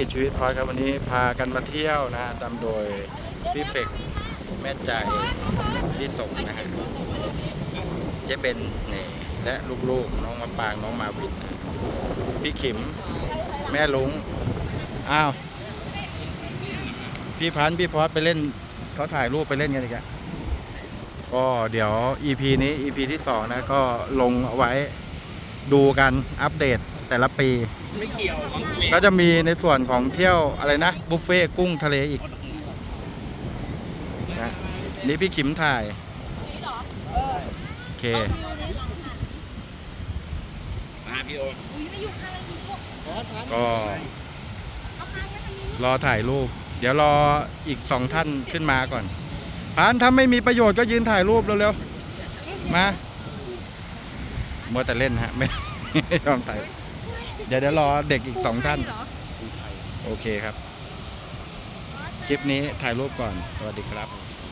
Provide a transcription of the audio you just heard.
ถีชีวิตพอยครับวันนี้พากันมาเที่ยวนะฮะนำโดยพี่เฟกแม่ใจพี่สมนะฮะเจ๊เบนนี่และลูกๆน้องมะปางน้องมาวินพี่ขิมแม่ลุงอ้าวพี่พันธ์พี่พอดไปเล่นเขาถ่ายรูปไปเล่นกันอีกอะก็เดี๋ยว EP นี้ EP ที่สองนะ ก็ลงเอาไว้ดูกันอัปเดต แต่ละปี ไม่เกี่ยวก็จะมีในส่วนของเที่ยวอะไรนะ บุฟเฟ่ต์กุ้งทะเลอีกนะนี่พี่ขิมถ่ายโอเค มาพี่โอก็รอถ่ายรูป เดี๋ยวรออีกสองท่านขึ้นมาก่อนพันถ้าไม่มีประโยชน์ก็ยืนถ่ายรูปเร็วๆมามัวแต่เล่นฮะ ไม่ไม่ยอมถ่าย เดี๋ยวเดี๋ยวรอเด็กอีกสองท่าน โอเคครับ คลิปนี้ถ่ายรูปก่อน สวัสดีครับ